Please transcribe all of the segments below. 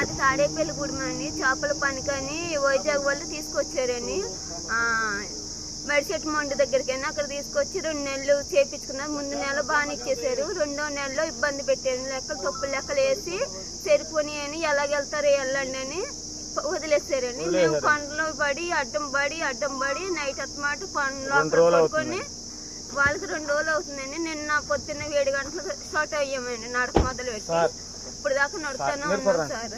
మాది తాడేపల్లి గుడి అండి చేపల పనికని వైజాగ్ వాళ్ళు తీసుకొచ్చారని ఆ, మెడిసెట్ మొండి దగ్గరికి వెళ్ళి అక్కడ తీసుకొచ్చి రెండు నెలలు చేపించుకున్నారు ముందు నెల బాగానే ఇచ్చేసారు రెండో నెలలో ఇబ్బంది పెట్టారు. లెక్కలు తప్పులు లెక్కలు వేసి సరిపోని అని ఎలాగెళ్తారు వెళ్ళండి అని వదిలేసారండి మేము కొండలో పడి అడ్డం పడి అడ్డం పడి నైట్ అత్తమాట కొండలో అక్కడ పడుకొని వాళ్ళకి రెండు రోజులు అవుతుందండి. నిన్న పొద్దున్న ఏడు గంటలకు స్టార్ట్ అయ్యామండి నడక మొదలు పెట్టి ఇప్పుడు దాకా నడుస్తానే ఉన్నాం సార్.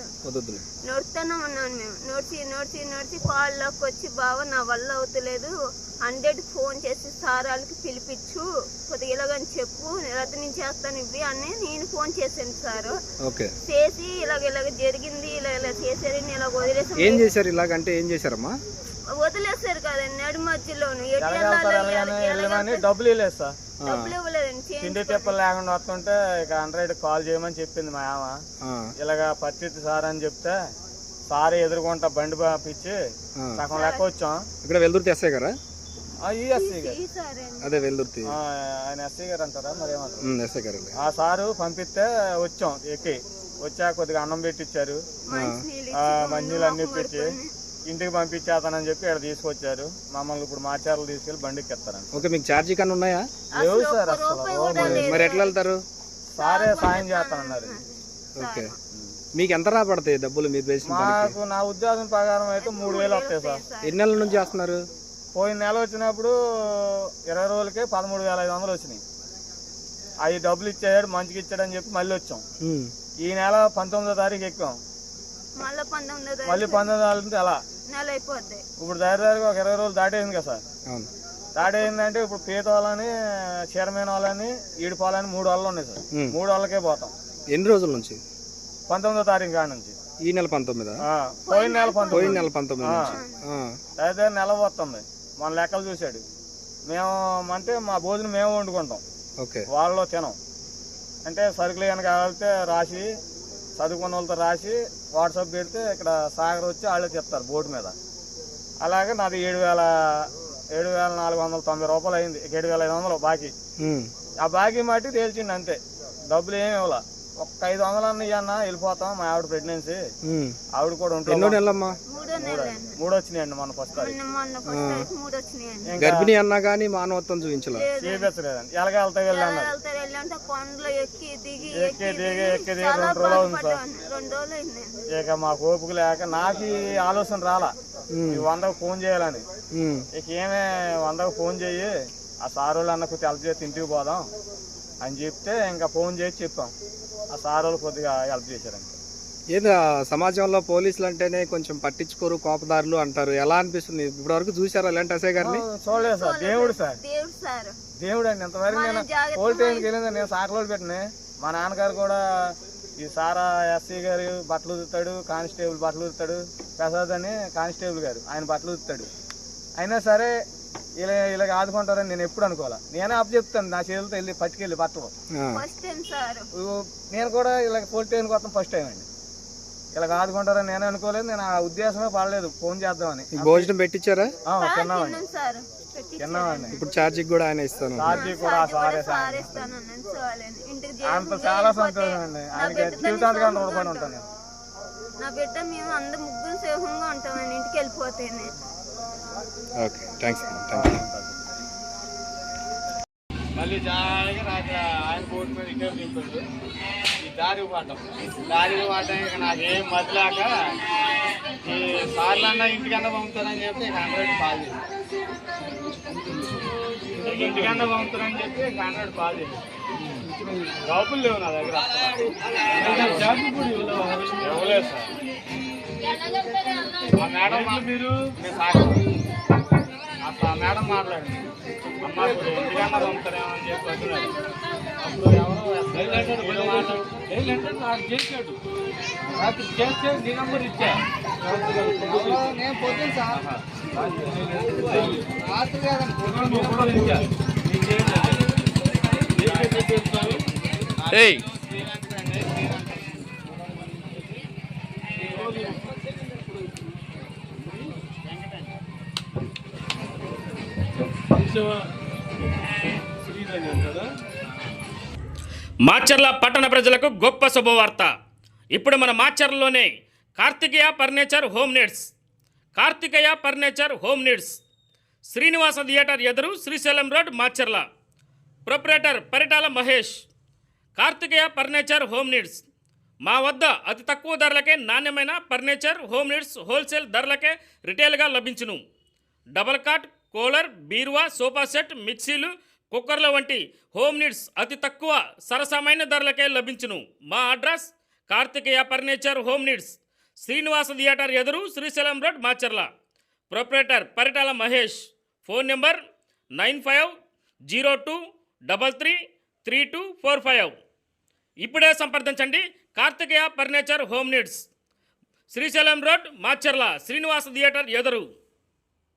నడుస్తూనే ఉన్నాను మేము. నడిచి నడిచి నడిచి కాళ్ళలోకి వచ్చి బావ నా వల్ల అవుతలేదు. హండ్రెడ్ ఫోన్ చేసి సార్ వాళ్ళకి పిలిపించు. కొద్దిగా ఇలాగని చెప్పు. లేకపోతే నేను చేస్తాను ఇవి అని నేను ఫోన్ చేశాను సార్. చేసి ఇలాగ ఇలాగ జరిగింది ఇలా ఇలా చేశారని ఇలా వదిలేసి ఏం చేశారు ఇలాగంటే ఏం చేశారమ్మా? వదిలేశారు కదండి నడి మధ్యలోను. డబ్బులు ఇవ్వలేదు డబ్బులు ఇవ్వలేదండి తిండి తిప్పలు లేకుండా వస్తుంటే ఇక హండ్రెడ్ కాల్ చేయమని చెప్పింది మా ఆమె. ఇలాగా పరిస్థితి సార్ అని చెప్తే సార్ ఎదురుకుంటా బండి పంపించి. సగం లెక్క వచ్చాం. ఇక్కడ వెల్దుర్తి ఎస్ఐ గారా. అదే ఆయన ఎస్సీ గారు అంటారా? మరి ఎస్ఐ గారు ఆ సారు పంపిస్తే వచ్చాం ఎక్కి. వచ్చా కొద్దిగా అన్నం పెట్టించారు మంచినీళ్ళు అన్ని పెట్టి. ఇంటికి పంపించేస్తానని చెప్పి ఇక్కడ తీసుకొచ్చారు. మమ్మల్ని ఇప్పుడు మాచారులు తీసుకెళ్ళి బండికి ఎత్తారని ఓకే మీకు ఛార్జీ కన్నా ఉన్నాయా? లేవు అసలు సార్ అసలు. మరి ఎట్లా వెళ్తారు? సారే సాయం చేస్తానన్నారు. ఓకే. మీకు ఎంత రాబడతాయి డబ్బులు మీరు పనికి? మాకు నా ఉద్యోగం ప్రకారం అయితే మూడు వేలు వస్తాయి సార్. ఎన్ని నెలల నుంచి చేస్తున్నారు? పోయిన నెల వచ్చినప్పుడు ఇరవై రోజులకే పదమూడు వేల ఐదు వందలు వచ్చినాయి. అవి డబ్బులు ఇచ్చాడు మంచిగా ఇచ్చాడని చెప్పి మళ్ళీ వచ్చాం. ఉమ్, ఈ నెల పంతొమ్మిదో తారీఖు ఎక్కాం. మళ్ళా పంతొమ్మిదో మళ్ళీ పంతొమ్మిది తారీఖు అలా. నెల అయిపోద్ది ఇప్పుడు దారి దారికి ఒక ఇరవై రోజులు దాటేసింది కదా సార్. అవును. దాటేసిందంటే ఇప్పుడు పీత వాళ్ళని చీరమైన వాళ్ళని ఈడిపోవాలని మూడు వాళ్ళు ఉన్నాయి సార్. మూడు వాళ్ళకే పోతాం. ఎన్ని రోజుల నుంచి? పంతొమ్మిదో తారీఖు కాడ నుంచి. ఈ నెల పంతొమ్మిదా? ఆ, పోయిన నెల పంతొమ్మిది. పోయిన నెల పంతొమ్మిది నుంచి. ఆ, అయితే నెల వస్తుంది మన లెక్కలు చూశాడు. మేము అంటే మా భోజనం మేము వండుకుంటాం. ఓకే. వాళ్ళు తినం. అంటే సరుకులు కనుక వెళ్తే రాసి చదువుకున్న వాళ్ళతో రాసి వాట్సాప్ పెడితే ఇక్కడ సాగర్ వచ్చి వాళ్ళే చెప్తారు బోర్డు మీద. అలాగే నాది ఏడు వేల ఏడు వేల నాలుగు వందల తొంభై రూపాయలు అయింది. ఏడు వేల ఐదు వందలు బాకీ. ఆ బాకీ మట్టి తేల్చిండి అంతే. డబ్బులు ఏమి ఇవ్వాల. ఒక్క ఐదు వందలు అన్న ఇవ్వన్నా వెళ్ళిపోతాం. మా ఆవిడ ప్రెగ్నెన్సీ. ఆవిడ కూడా ఎన్నో ఉంటుంది నెలలమ్మా? మూడో నెలండి మూడు వచ్చినాయండి మన ఫస్ట్ గర్భిణి అన్నా కానీ మానవత్వం చూపించలా? చూపించలేదండి. ఎలాగ వెళ్తా వెళ్ళాను? కొండలో ఎక్కి దిగి ఎక్కి దిగి ఎక్కి దిగి చాలా రెండు రోజులు అవుతుంది సార్. ఇక మా ఓపిక లేక నాకు ఆలోచన రాలా. ఈ వందకు ఫోన్ చేయాలని. ఇక ఏమే వందకు ఫోన్ చేయి ఆ సార్ వాళ్ళు అన్నకు హెల్ప్ చేసి ఇంటికి పోదాం అని చెప్తే ఇంకా ఫోన్ చేసి చెప్పాం. ఆ సార్ వాళ్ళు కొద్దిగా హెల్ప్ చేశారండి ఏదో సమాజంలో పోలీసులు అంటేనే కొంచెం పట్టించుకోరు కోపదారులు అంటారు. ఎలా అనిపిస్తుంది? ఇప్పటి వరకు చూసారా ఇలాంటి ఎస్ఐ గారిని? చూడలేదు సార్. దేవుడు సార్. దేవుడు సార్. దేవుడు అండి. ఇంతవరకు నేను పోల్టేన్కి వెళ్ళింది. నేను సాకలోడు పెట్టిన. మా నాన్నగారు కూడా ఈ సారా ఎస్సీ గారు బట్టలు ఉతుతాడు కానిస్టేబుల్ బట్టలు ఉతుతాడు ప్రసాద్ అని కానిస్టేబుల్ గారు. ఆయన బట్టలు ఉతుతాడు అయినా సరే ఇలా ఇలాగ ఆదుకుంటారని నేను ఎప్పుడు అనుకోవాలా? నేనే అప్ చెప్తాను నా చేతులతో వెళ్ళి పట్టుకెళ్ళి బట్టలు. ఆ, ఫస్ట్ టైం సార్ ఊ- నేను కూడా ఇలా పోల్టేన్ కోసం ఫస్ట్ టైం అండి. ఇలా ఆదుకుంటారని నేనే అనుకోలేదు నేను ఆ ఉద్దేశమే పడలేదు ఫోన్ చేద్దామని. భోజనం పెట్టించారా? ఆ, తిన్నామండి. తిన్నామండి. ఇప్పుడు ఛార్జీకి కూడా ఆయన ఇస్తాను. చార్జీ కూడా ఆ సారే సార్ అంత చాలా సంతోషం అండి నా ఆయనకి బిడ్డతో జీవితాంతకాలం రుణపడి ఉంటాం. ఉంటాను. నేను నా బిడ్డ మేము అందరు ముగ్గురు సేహంగా ఉంటామండి ఇంటికి వెళ్ళిపోతేనే. ఓకే థ్యాంక్స్ థ్యాంక్ యూ మళ్ళీ జాయిగా రాత్రి ఆయన బోట్ మీద ఇటే దింపాడు. ఈ దారి పడ్డాం దారి పడ్డాం ఇక నాకేం మదిలాక ఈ సార్లన్నా ఇంటికన్నా పంపుతారని చెప్పి ఇక హండ్రెడ్ కాల్ చేసి ఇంటికన్నా పంపుతారని చెప్పి ఇక హండ్రెడ్ కాల్ చేసి డబ్బులు లేవు నా దగ్గర. ఇవ్వలేదు సార్. ఆ మేడం మీరు నేను సాక్షి మేడం మాట్లాడింది. అమ్మ ఇప్పుడు ఇంటికన్నా పంపుతారేమో అని చెప్పి వచ్చినాడు అప్పుడు ఎవరో వీళ్ళు మాట్లాడు నాకు చేశాడు. రాత్రి చేస్తే నీ నంబర్ ఇచ్చా. నేను పొద్దున్న సార్ రాత్రి కాదండి ఇచ్చా. నీకే కదా? మాచర్ల పట్టణ ప్రజలకు గొప్ప శుభవార్త. ఇప్పుడు మన మాచర్లలోనే Karthikeya furniture home needs. Karthikeya furniture home needs. Srinivasa theatre ఎదురు Srisailam road Macherla. Proprietor Paritala Mahesh. Karthikeya furniture home needs. మా వద్ద అతి తక్కువ ధరలకే నాణ్యమైన ఫర్నిచర్ హోమ్ నీడ్స్ హోల్సేల్ ధరలకే రిటైల్గా లభించును. డబల్ కాట్ కూలర్ బీరువా సోఫా సెట్ మిక్సీలు కుక్కర్ల వంటి హోమ్ నీడ్స్ అతి తక్కువ సరసమైన ధరలకే లభించును. మా address Karthikeya furniture home needs Srinivasa theatre ఎదురు Srisailam road Macherla. Proprietor Paritala Mahesh. Phone number nine five zero two double three three two four five. ఇప్పుడే సంప్రదించండి. Karthikeya furniture home needs Srisailam road Macherla Srinivasa theatre ఎదురు.